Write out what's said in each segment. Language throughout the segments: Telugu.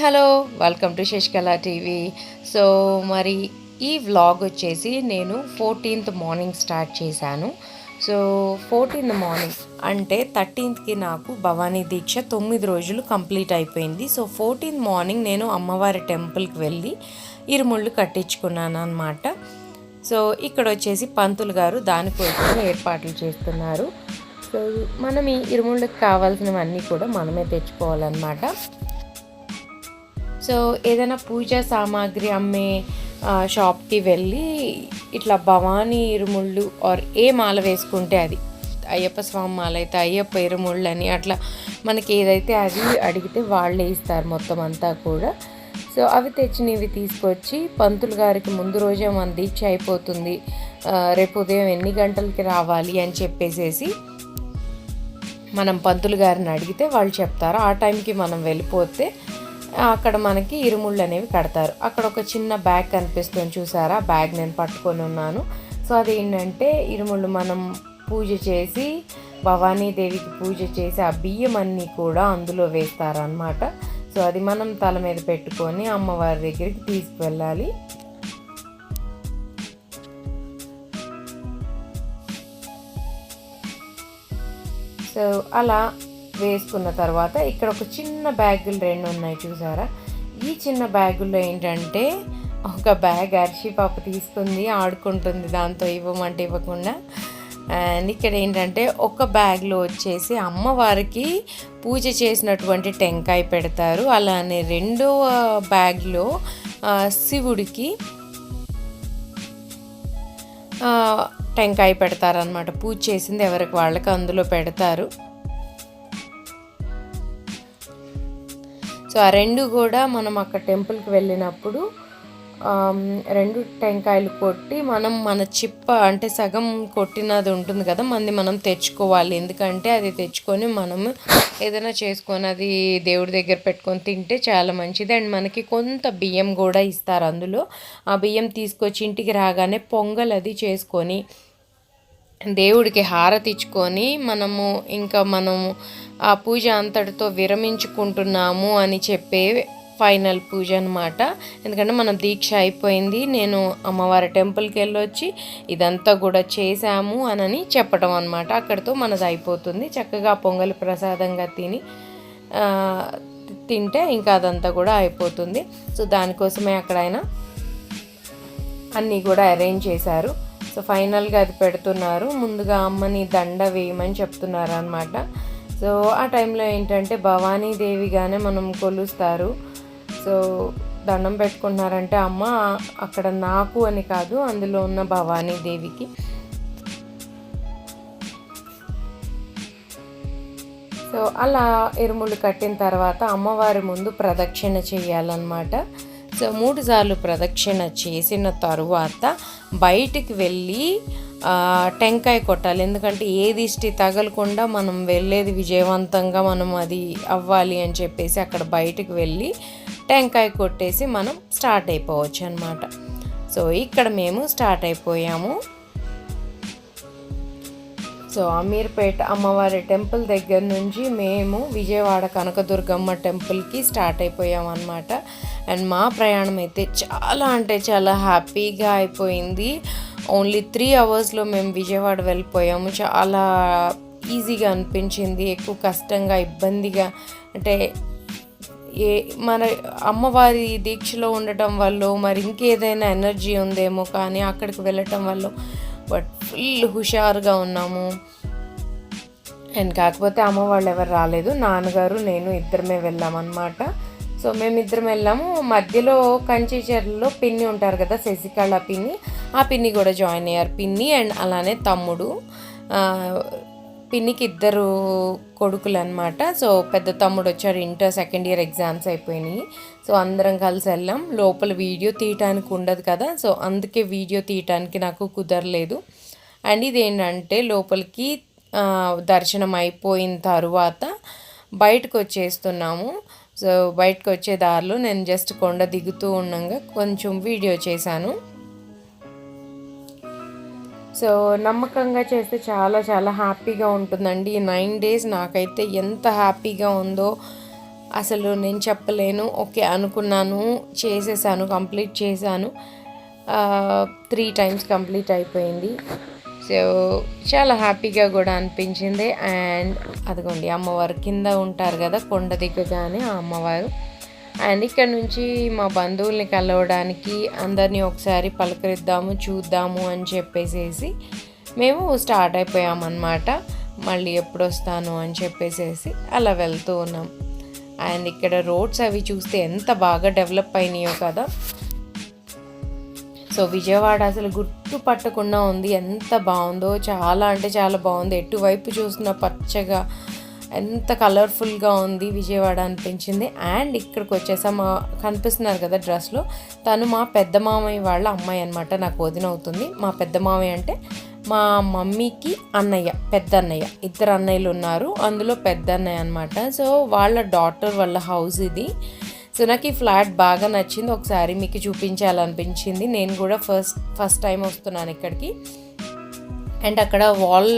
Hello welcome to Sasikala TV so మరి ఈ వ్లాగ్ వచ్చేసి నేను ఫోర్టీన్త్ మార్నింగ్ స్టార్ట్ చేశాను. సో ఫోర్టీన్త్ మార్నింగ్ అంటే థర్టీన్త్కి నాకు భవానీ దీక్ష తొమ్మిది రోజులు కంప్లీట్ అయిపోయింది. సో ఫోర్టీన్త్ మార్నింగ్ నేను అమ్మవారి టెంపుల్కి వెళ్ళి ఇరుముళ్ళు కట్టించుకున్నాను అనమాట సో ఇక్కడ వచ్చేసి పంతులు గారు దానికోసం ఏర్పాట్లు చేస్తున్నారు. సో మనం ఈ ఇరుముళ్ళకి కావాల్సినవన్నీ కూడా మనమే తెచ్చుకోవాలన్నమాట. సో ఏదైనా పూజా సామాగ్రి అమ్మే షాప్కి వెళ్ళి ఇట్లా భవానీ ఇరుముళ్ళు ఆర్ ఏ మాల వేసుకుంటే అది. అయ్యప్ప స్వామి మాల అయితే అయ్యప్ప ఇరుముళ్ళు అని అట్లా మనకి ఏదైతే అది అడిగితే వాళ్ళే ఇస్తారు మొత్తం అంతా కూడా. సో అవి తెచ్చినవి తీసుకొచ్చి పంతులు గారికి ముందు రోజే మన దీక్ష అయిపోతుంది. రేపు ఉదయం ఎన్ని గంటలకి రావాలి అని చెప్పేసేసి మనం పంతులు గారిని అడిగితే వాళ్ళు చెప్తారు. ఆ టైంకి మనం వెళ్ళిపోతే అక్కడ మనకి ఇరుముళ్ళు అనేవి కడతారు. అక్కడ ఒక చిన్న బ్యాగ్ కనిపిస్తుంది చూసారా? ఆ బ్యాగ్ నేను పట్టుకొని ఉన్నాను. సో అది ఏంటంటే ఇరుముళ్ళు మనం పూజ చేసి భవానీదేవికి పూజ చేసి ఆ బియ్యం అన్నీ కూడా అందులో వేస్తారనమాట సో అది మనం తల మీద పెట్టుకొని అమ్మవారి దగ్గరికి తీసుకువెళ్ళాలి. సో అలా వేసుకున్న తర్వాత ఇక్కడ ఒక చిన్న బ్యాగులు రెండు ఉన్నాయి చూసారా? ఈ చిన్న బ్యాగుల్లో ఏంటంటే ఒక బ్యాగ్ అరిషి పాప తీసుకుంది ఆడుకుంటుంది దాంతో ఇవ్వమంటే ఇవ్వకుండా. అండ్ ఇక్కడ ఏంటంటే ఒక బ్యాగ్లో వచ్చేసి అమ్మవారికి పూజ చేసినటువంటి టెంకాయ పెడతారు. అలానే రెండవ బ్యాగ్లో శివుడికి టెంకాయ పెడతారనమాట పూజ చేసింది ఎవరికి? వాళ్ళకి అందులో పెడతారు. సో ఆ రెండు కూడా మనం అక్కడ టెంపుల్కి వెళ్ళినప్పుడు రెండు టెంకాయలు కొట్టి మనం మన చిప్ప అంటే సగం కొట్టినది ఉంటుంది కదా మంది మనం తెచ్చుకోవాలి. ఎందుకంటే అది తెచ్చుకొని మనం ఏదైనా చేసుకొని అది దేవుడి దగ్గర పెట్టుకొని తింటే చాలా మంచిది. అండ్ మనకి కొంత బియ్యం కూడా ఇస్తారు అందులో. ఆ బియ్యం తీసుకొచ్చి ఇంటికి రాగానే పొంగల్ అది చేసుకొని దేవుడికి హారతి ఇచ్చుకొని మనము ఇంకా మనము ఆ పూజ అంతటితో విరమించుకుంటున్నాము అని చెప్పే ఫైనల్ పూజ అనమాట ఎందుకంటే మనం దీక్ష అయిపోయింది. నేను అమ్మవారి టెంపుల్కి వెళ్ళొచ్చి ఇదంతా కూడా చేశాము అనని చెప్పడం అనమాట అక్కడితో మనది అయిపోతుంది. చక్కగా పొంగల్ ప్రసాదంగా తిని తింటే ఇంకా అదంతా కూడా అయిపోతుంది. సో దానికోసమే అక్కడ ఆయన అన్నీ కూడా అరేంజ్ చేశారు. సో ఫైనల్గా అది పెడుతున్నారు. ముందుగా అమ్మని దండ వేయమని చెప్తున్నారు అనమాట సో ఆ టైంలో ఏంటంటే భవానీదేవిగానే మనం కొలుస్తారు. సో దండం పెట్టుకుంటున్నారంటే అమ్మ అక్కడ నాకు అని కాదు అందులో ఉన్న భవానీదేవికి సో అలా ఇరుములు కట్టిన తర్వాత అమ్మవారి ముందు ప్రదక్షిణ చేయాలన్నమాట. సో మూడు సార్లు ప్రదక్షిణ చేసిన తరువాత బయటికి వెళ్ళి టెంకాయ కొట్టాలి. ఎందుకంటే ఏ దిష్టి తగలకుండా మనం వెళ్ళేది విజయవంతంగా మనం అది అవ్వాలి అని చెప్పేసి అక్కడ బయటకు వెళ్ళి టెంకాయ కొట్టేసి మనం స్టార్ట్ అయిపోవచ్చు అనమాట సో ఇక్కడ మేము స్టార్ట్ అయిపోయాము. సో అమీర్పేట అమ్మవారి టెంపుల్ దగ్గర నుంచి మేము విజయవాడ కనకదుర్గమ్మ టెంపుల్కి స్టార్ట్ అయిపోయాం అనమాట అండ్ మా ప్రయాణం అయితే చాలా అంటే చాలా హ్యాపీగా అయిపోయింది. ఓన్లీ త్రీ అవర్స్లో మేము విజయవాడ వెళ్ళిపోయాము. చాలా ఈజీగా అనిపించింది ఎక్కువ కష్టంగా ఇబ్బందిగా. అంటే ఏ మన అమ్మవారి దీక్షలో ఉండటం వల్ల మరి ఇంకేదైనా ఎనర్జీ ఉందేమో కానీ అక్కడికి వెళ్ళటం వల్ల బట్ ఫుల్ హుషారుగా ఉన్నాము. అండ్ కాకపోతే అమ్మ వాళ్ళు ఎవరు రాలేదు. నాన్నగారు నేను ఇద్దరమే వెళ్ళామన్నమాట సో మేమిద్దరం వెళ్ళాము. మధ్యలో కంచిచర్లలో పిన్ని ఉంటారు కదా శశికళ పిన్ని. ఆ పిన్ని కూడా జాయిన్ అయ్యారు. పిన్ని అండ్ అలానే తమ్ముడు. పిన్నికి ఇద్దరు కొడుకులు అనమాట సో పెద్ద తమ్ముడు వచ్చాడు ఇంటర్ సెకండ్ ఇయర్ ఎగ్జామ్స్ అయిపోయినాయి. సో అందరం కలిసి వెళ్ళాం. లోపల వీడియో తీయటానికి ఉండదు కదా. సో అందుకే వీడియో తీయటానికి నాకు కుదరలేదు. అండ్ ఇదేంటంటే లోపలికి దర్శనం అయిపోయిన తరువాత బయటకు వచ్చేస్తున్నాము సో బయటకు వచ్చే దారిలో నేను జస్ట్ కొండ దిగుతూ ఉండగా కొంచెం వీడియో చేశాను. సో నమ్మకంగా చేస్తే చాలా చాలా హ్యాపీగా ఉంటుందండి. ఈ నైన్ డేస్ నాకైతే ఎంత హ్యాపీగా ఉందో అసలు నేను చెప్పలేను. ఓకే అనుకున్నాను చేసేసాను కంప్లీట్ చేశాను. త్రీ టైమ్స్ కంప్లీట్ అయిపోయింది. సో చాలా హ్యాపీగా కూడా అనిపించింది. అండ్ అదిగోండి అమ్మవారు కింద ఉంటారు కదా కొండ దిగగానే ఆ అమ్మవారు. అండ్ ఇక్కడ నుంచి మా బంధువుల్ని కలవడానికి అందరినీ ఒకసారి పలకరిద్దాము చూద్దాము అని చెప్పేసేసి మేము స్టార్ట్ అయిపోయామన్నమాట. మళ్ళీ ఎప్పుడు వస్తాను అని చెప్పేసేసి అలా వెళ్తూ ఉన్నాం. అండ్ ఇక్కడ రోడ్స్ అవి చూస్తే ఎంత బాగా డెవలప్ అయినాయో కదా. సో విజయవాడ అసలు గుర్తు పట్టకుండా ఉంది. ఎంత బాగుందో చాలా అంటే చాలా బాగుంది. ఎటువైపు చూసిన పచ్చగా ఎంత కలర్ఫుల్గా ఉంది విజయవాడ అనిపించింది. అండ్ ఇక్కడికి వచ్చేసా. మా కనిపిస్తున్నారు కదా డ్రెస్లో తను మా పెద్ద మామయ్య వాళ్ళ అమ్మాయి అనమాట నాకు వదిన అవుతుంది. మా పెద్ద మామయ్య అంటే మా మమ్మీకి అన్నయ్య పెద్ద అన్నయ్య. ఇద్దరు అన్నయ్యలు ఉన్నారు. అందులో పెద్ద అన్నయ్య అనమాట సో వాళ్ళ డాటర్ వాళ్ళ హౌస్ ఇది. సో నాకు ఈ ఫ్లాట్ బాగా నచ్చింది. ఒకసారి మీకు చూపించాలనిపించింది. నేను కూడా ఫస్ట్ ఫస్ట్ టైం వస్తున్నాను ఇక్కడికి. అండ్ అక్కడ వాల్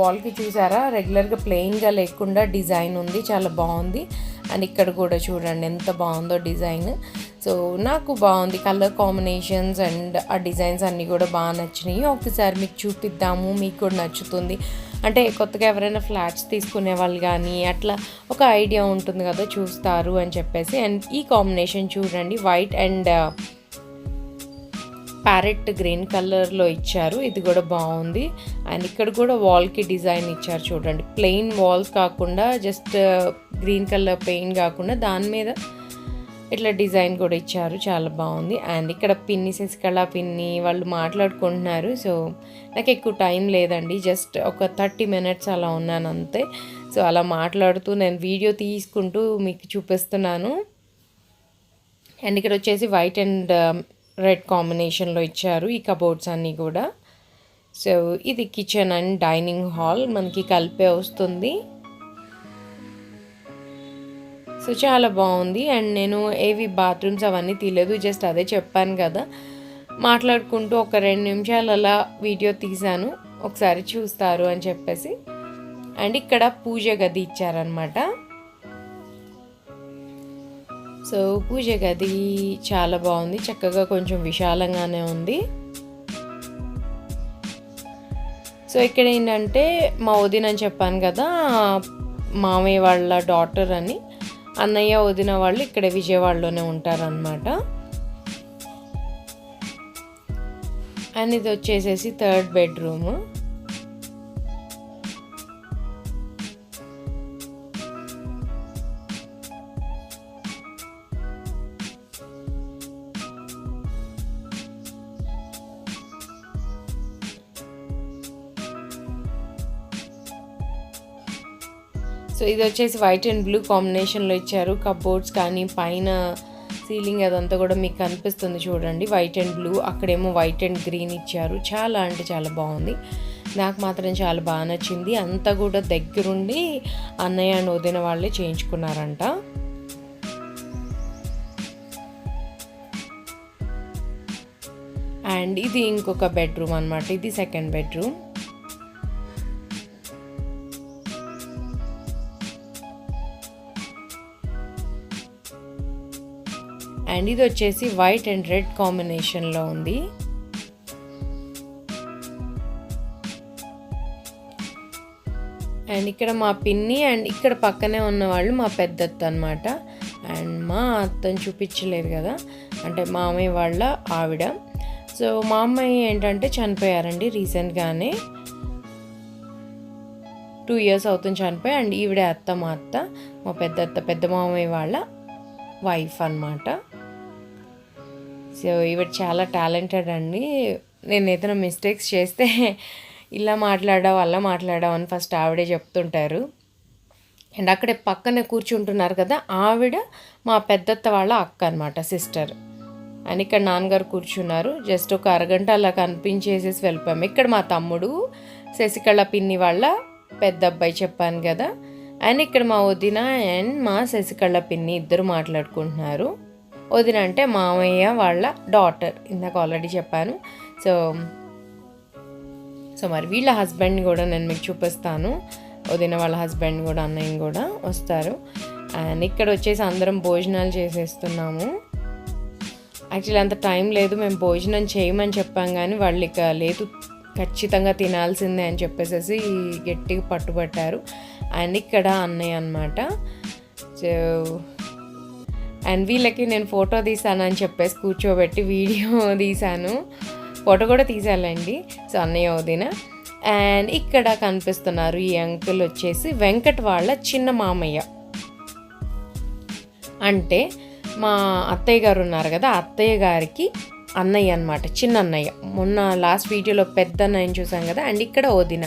వాల్కి చూసారా? రెగ్యులర్గా ప్లెయిన్గా లేకుండా డిజైన్ ఉంది చాలా బాగుంది. అండ్ ఇక్కడ కూడా చూడండి ఎంత బాగుందో డిజైన్. సో నాకు బాగుంది. కలర్ కాంబినేషన్స్ అండ్ ఆ డిజైన్స్ అన్నీ కూడా బాగా నచ్చినాయి. ఒకసారి మీకు చూపిద్దాము మీకు కూడా నచ్చుతుంది. అంటే కొత్తగా ఎవరైనా ఫ్లాట్స్ తీసుకునే వాళ్ళు కానీ అట్లా ఒక ఐడియా ఉంటుంది కదా చూస్తారు అని చెప్పేసి. అండ్ ఈ కాంబినేషన్ చూడండి వైట్ అండ్ ప్యారెట్ గ్రీన్ కలర్లో ఇచ్చారు. ఇది కూడా బాగుంది. అండ్ ఇక్కడ కూడా వాల్కి డిజైన్ ఇచ్చారు చూడండి. ప్లెయిన్ వాల్స్ కాకుండా జస్ట్ గ్రీన్ కలర్ పెయిన్ కాకుండా దాని మీద ఇట్లా డిజైన్ కూడా ఇచ్చారు. చాలా బాగుంది. అండ్ ఇక్కడ పిన్ని శశికళ పిన్ని వాళ్ళు మాట్లాడుకుంటున్నారు. సో నాకు ఎక్కువ టైం లేదండి. జస్ట్ ఒక థర్టీ మినిట్స్ అలా ఉన్నాను అంతే. సో అలా మాట్లాడుతూ నేను వీడియో తీసుకుంటూ మీకు చూపిస్తున్నాను. అండ్ ఇక్కడ వచ్చేసి వైట్ అండ్ రెడ్ కాంబినేషన్లో ఇచ్చారు ఈ కబోర్డ్స్ అన్నీ కూడా. సో ఇది కిచెన్ అండ్ డైనింగ్ హాల్ మనకి కలిపే వస్తుంది. సో చాలా బాగుంది. అండ్ నేను ఏవి బాత్రూమ్స్ అవన్నీ తీయలేదు జస్ట్ అదే చెప్పాను కదా. మాట్లాడుకుంటూ ఒక రెండు నిమిషాలు అలా వీడియో తీశాను. ఒకసారి చూస్తారు అని చెప్పేసి. అండ్ ఇక్కడ పూజ గది ఇచ్చారనమాట సో పూజ గది చాలా బాగుంది. చక్కగా కొంచెం విశాలంగానే ఉంది. సో ఇక్కడ ఏంటంటే మా వదిన అని చెప్పాను కదా మామయ్య వాళ్ళ డాటర్ అని. అన్నయ్య వదిన వాళ్ళు ఇక్కడ విజయవాడలోనే ఉంటారనమాట అండ్ ఇది వచ్చేసేసి థర్డ్ బెడ్రూమ్. సో ఇది వచ్చేసి వైట్ అండ్ బ్లూ కాంబినేషన్లో ఇచ్చారు. కబోర్డ్స్ కానీ పైన సీలింగ్ అదంతా కూడా మీకు కనిపిస్తుంది చూడండి. వైట్ అండ్ బ్లూ అక్కడేమో వైట్ అండ్ గ్రీన్ ఇచ్చారు. చాలా అంటే చాలా బాగుంది. నాకు మాత్రం చాలా బాగా నచ్చింది. అంతా కూడా దగ్గరుండి అన్నయ్య అండ్ వదిన వాళ్ళే చేయించుకున్నారంట. అండ్ ఇది ఇంకొక బెడ్రూమ్ అనమాట ఇది సెకండ్ బెడ్రూమ్ అండ్ ఇది వచ్చేసి వైట్ అండ్ రెడ్ కాంబినేషన్లో ఉంది. అండ్ ఇక్కడ మా పిన్ని అండ్ ఇక్కడ పక్కనే ఉన్న వాళ్ళు మా పెద్దత్త అనమాట అండ్ మా అత్తను చూపించలేదు కదా. అంటే మామయ్య వాళ్ళ ఆవిడ. సో మా అమ్మాయి ఏంటంటే చనిపోయారండి రీసెంట్గానే. టూ ఇయర్స్ అవుతుంది చనిపోయి అండ్ ఈవిడే అత్త మా అత్త మా పెద్ద అత్త పెద్ద మామయ్య వాళ్ళ వైఫ్ అనమాట సో ఈవిడ చాలా టాలెంటెడ్ అండి. నేను ఏదైనా మిస్టేక్స్ చేస్తే ఇలా మాట్లాడావు అలా మాట్లాడావు అని ఫస్ట్ ఆవిడే చెప్తుంటారు. అండ్ అక్కడే పక్కనే కూర్చుంటున్నారు కదా ఆవిడ మా పెద్దత్త వాళ్ళ అక్క అనమాట సిస్టర్. అండ్ ఇక్కడ నాన్నగారు కూర్చున్నారు. జస్ట్ ఒక అరగంట అలా కనిపించేసేసి వెళ్ళిపోయాము ఇక్కడ మా తమ్ముడు శశికళ పిన్ని వాళ్ళ పెద్ద అబ్బాయి చెప్పాను కదా. అండ్ ఇక్కడ మా వదిన అండ్ మా శశికళ పిన్ని ఇద్దరు మాట్లాడుకుంటున్నారు. వదిన అంటే మామయ్య వాళ్ళ డాటర్ ఇందాక ఆల్రెడీ చెప్పాను. సో సో మరి వీళ్ళ హస్బెండ్ కూడా నేను మీకు చూపిస్తాను. వదిన వాళ్ళ హస్బెండ్ కూడా అన్నయ్య కూడా వస్తారు. అండ్ ఇక్కడ వచ్చేసి అందరం భోజనాలు చేసేస్తున్నాము. యాక్చువల్లీ అంత టైం లేదు మేము భోజనం చేయమని చెప్పాం కానీ వాళ్ళు ఇక లేదు ఖచ్చితంగా తినాల్సిందే అని చెప్పేసి గట్టిగా పట్టుబట్టారు. అండ్ ఇక్కడ అన్నయ్య అనమాట సో అండ్ వీళ్ళకి నేను ఫోటో తీసాను అని చెప్పేసి కూర్చోబెట్టి వీడియో తీశాను. ఫోటో కూడా తీసాలండి సో అన్నయ్య వదిన. అండ్ ఇక్కడ కనిపిస్తున్నారు ఈ అంకుల్ వచ్చేసి వెంకట్ వాళ్ళ చిన్న మామయ్య. అంటే మా అత్తయ్య గారు ఉన్నారు కదా అత్తయ్య గారికి అన్నయ్య అనమాట చిన్న అన్నయ్య మొన్న లాస్ట్ వీడియోలో పెద్ద అన్నయ్యని చూసాం కదా అండ్ ఇక్కడ వదిన.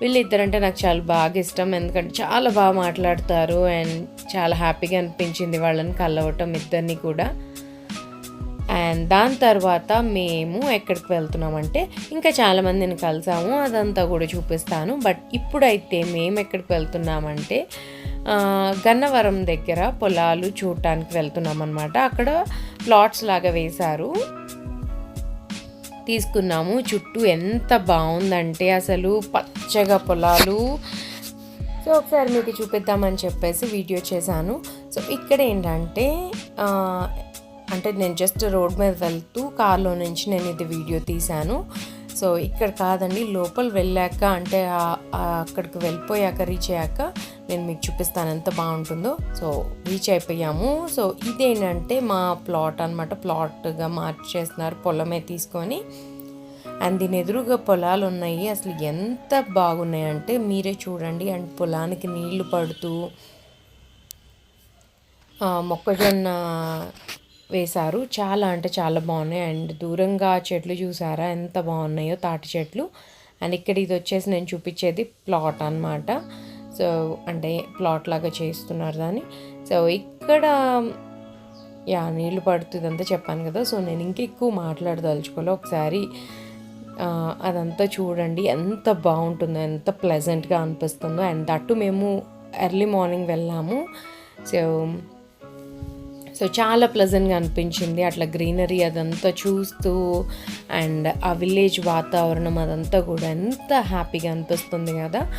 వీళ్ళిద్దరంటే నాకు చాలా బాగా ఇష్టం ఎందుకంటే చాలా బాగా మాట్లాడతారు అండ్ చాలా హ్యాపీగా అనిపించింది వాళ్ళని కలవటం ఇద్దరిని కూడా. అండ్ దాని తర్వాత మేము ఎక్కడికి వెళ్తున్నామంటే ఇంకా చాలామందిని కలిసాము అదంతా కూడా చూపిస్తాను. బట్ ఇప్పుడైతే మేము ఎక్కడికి వెళ్తున్నామంటే గన్నవరం దగ్గర పొలాలు చూడటానికి వెళ్తున్నాం అనమాట అక్కడ ప్లాట్స్ లాగా వేశారు. తీసుకున్నాము. చుట్టూ ఎంత బాగుందంటే అసలు పచ్చగా పొలాలు. సో ఒకసారి మీకు చూపిద్దామని చెప్పేసి వీడియో చేశాను. సో ఇక్కడ ఏంటంటే అంటే నేను జస్ట్ రోడ్ మీద వెళ్తూ కార్లో నుంచి నేను ఇది వీడియో తీశాను. సో ఇక్కడ కాదండి లోపల వెళ్ళాక అంటే అక్కడికి వెళ్ళిపోయాక రీచ్ అయ్యాక నేను మీకు చూపిస్తాను ఎంత బాగుంటుందో. సో రీచ్ అయిపోయాము. సో ఇదేంటంటే మా ప్లాట్ అనమాట ప్లాట్గా మార్చేస్తున్నారు. పొలమే తీసుకొని. అండ్ దీని ఎదురుగా పొలాలు ఉన్నాయి. అసలు ఎంత బాగున్నాయంటే మీరే చూడండి. అండ్ పొలానికి నీళ్ళు పడుతూ మొక్కజొన్న వేశారు. చాలా అంటే చాలా బాగున్నాయి. అండ్ దూరంగా చెట్లు చూసారా? ఎంత బాగున్నాయో తాటి చెట్లు. అండ్ ఇక్కడ ఇది వచ్చేసి నేను చూపించేది ప్లాట్ అన్నమాట. సో అంటే ప్లాట్ లాగా చేస్తున్నారు దాన్ని. సో ఇక్కడ యా నీళ్ళు పడుతుంది అంతా చెప్పాను కదా. సో నేను ఇంకా ఎక్కువ మాట్లాడదలుచుకోలే. ఒకసారి అదంతా చూడండి. ఎంత బాగుంటుందో ఎంత ప్లెజెంట్గా అనిపిస్తుందో. అండ్ దట్టు మేము ఎర్లీ మార్నింగ్ వెళ్ళాము. సో సో చాలా ప్లెజెంట్గా అనిపించింది. అట్లా గ్రీనరీ అదంతా చూస్తూ అండ్ ఆ విలేజ్ వాతావరణం అదంతా కూడా ఎంత హ్యాపీగా అనిపిస్తుంది కదా.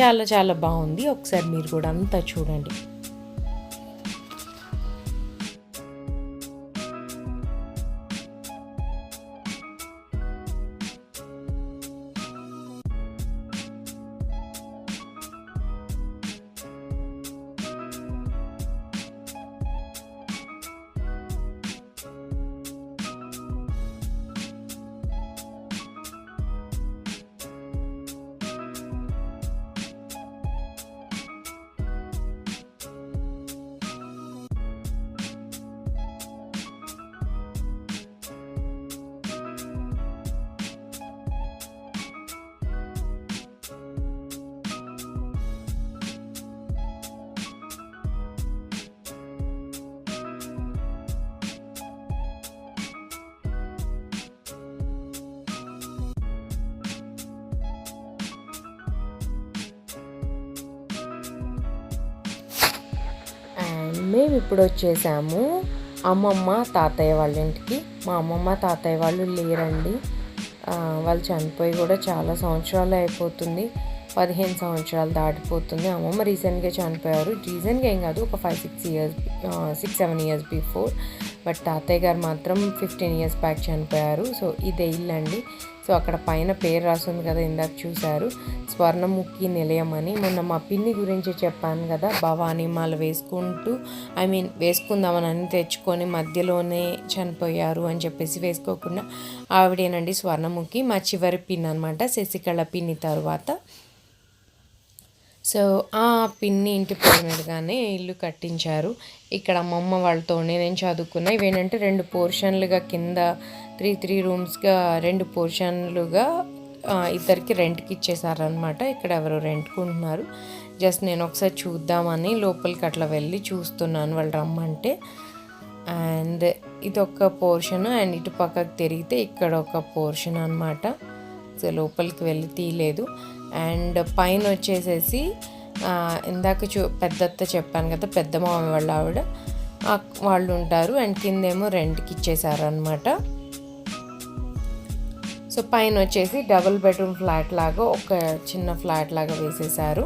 చాలా చాలా బాగుంది. ఒకసారి మీరు కూడా అంతా చూడండి. మేము ఇప్పుడు వచ్చేసాము. అమ్మమ్మ తాతయ్య వాళ్ళ ఇంటికి. మా అమ్మమ్మ తాతయ్య వాళ్ళు లేరండి. వాళ్ళు చనిపోయి కూడా చాలా సంవత్సరాలు అయిపోతుంది. పదిహేను సంవత్సరాలు దాటిపోతుంది. అమ్మమ్మ రీసెంట్గా చనిపోయారు. రీసెంట్గా ఏం కాదు ఒక five six years six seven years before but తాతయ్య గారు మాత్రం ఫిఫ్టీన్ ఇయర్స్ బ్యాక్ చనిపోయారు. సో ఇదే ఇల్లు అండి. సో అక్కడ పైన పేరు రాస్తుంది కదా ఇందాక చూశారు. స్వర్ణముఖి నిలయం అని. మొన్న మా పిన్ని గురించి చెప్పాను కదా భవానీమాలు వేసుకుంటూ ఐ మీన్ వేసుకుందామని అని తెచ్చుకొని మధ్యలోనే చనిపోయారు అని చెప్పేసి వేసుకోకుండా ఆవిడేనండి స్వర్ణముఖి. మా చివరి పిన్ అనమాట శశికళ పిన్ని తర్వాత. సో ఆ పిన్ని ఇంటి పేరు ఇల్లు కట్టించారు. ఇక్కడ అమ్మమ్మ వాళ్ళతోనే నేను చదువుకున్నా. ఇవేంటంటే రెండు పోర్షన్లుగా కింద త్రీ త్రీ రూమ్స్గా రెండు పోర్షన్లుగా ఇద్దరికి రెంట్కి ఇచ్చేసారనమాట ఇక్కడ ఎవరు రెంట్కుంటున్నారు. జస్ట్ నేను ఒకసారి చూద్దామని లోపలికి అట్లా వెళ్ళి చూస్తున్నాను వాళ్ళు రమ్మంటే. అండ్ ఇది ఒక పోర్షన్ అండ్ ఇటు పక్కకు తిరిగితే ఇక్కడ ఒక పోర్షన్ అనమాట లోపలికి వెళ్ళి తీయలేదు. అండ్ పైన వచ్చేసేసి ఇందాక చూ పెద్దత్త చెప్పాను కదా పెద్ద మామ వాళ్ళ ఆవిడ వాళ్ళు ఉంటారు. అండ్ కిందేమో రెంట్కి ఇచ్చేసారు అనమాట సో పైన వచ్చేసి డబుల్ బెడ్రూమ్ ఫ్లాట్ లాగా ఒక చిన్న ఫ్లాట్ లాగా వేసేసారు.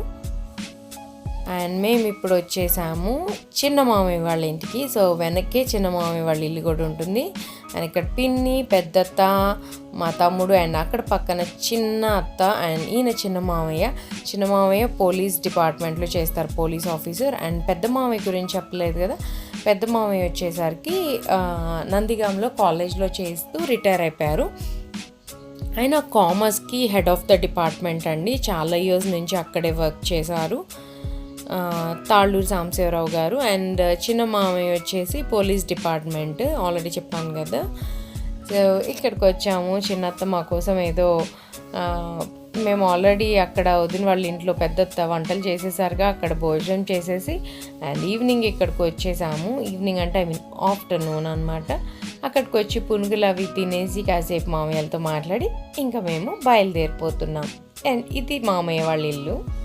అండ్ మేము ఇప్పుడు వచ్చేసాము చిన్న మామయ్య వాళ్ళ ఇంటికి. సో వెనక్కి చిన్న మామయ్య వాళ్ళ ఇల్లు కూడా ఉంటుంది. అండ్ ఇక్కడ పిన్ని పెద్దత్త మా తమ్ముడు అండ్ అక్కడ పక్కన చిన్న అత్త అండ్ ఈయన చిన్న మామయ్య. చిన్న మామయ్య పోలీస్ డిపార్ట్మెంట్లో చేస్తారు పోలీస్ ఆఫీసర్. అండ్ పెద్ద మామయ్య గురించి చెప్పలేదు కదా. పెద్ద మామయ్య వచ్చేసరికి నందిగాంలో కాలేజ్లో చేస్తూ రిటైర్ అయిపోయారు. ఆయన కామర్స్కి హెడ్ ఆఫ్ ద డిపార్ట్మెంట్ అండి. చాలా ఇయర్స్ నుంచి అక్కడే వర్క్ చేశారు. తాళ్ళూరు సాంబశివరావు గారు అండ్ చిన్న మామయ్య వచ్చేసి పోలీస్ డిపార్ట్మెంట్ ఆల్రెడీ చెప్పాను కదా. సో ఇక్కడికి వచ్చాము. చిన్నత్త మా కోసం ఏదో మేము ఆల్రెడీ అక్కడ వదిన వాళ్ళ ఇంట్లో పెద్దత్త వంటలు చేసేసారుగా అక్కడ భోజనం చేసేసి అండ్ ఈవినింగ్ ఇక్కడికి వచ్చేసాము. ఈవినింగ్ అంటే ఐ మీన్ ఆఫ్టర్నూన్ అనమాట అక్కడికి వచ్చి పునుగులు అవి తినేసి కాసేపు మామయ్యలతో మాట్లాడి ఇంకా మేము బయలుదేరిపోతున్నాం. అండ్ ఇది మామయ్య వాళ్ళ ఇల్లు.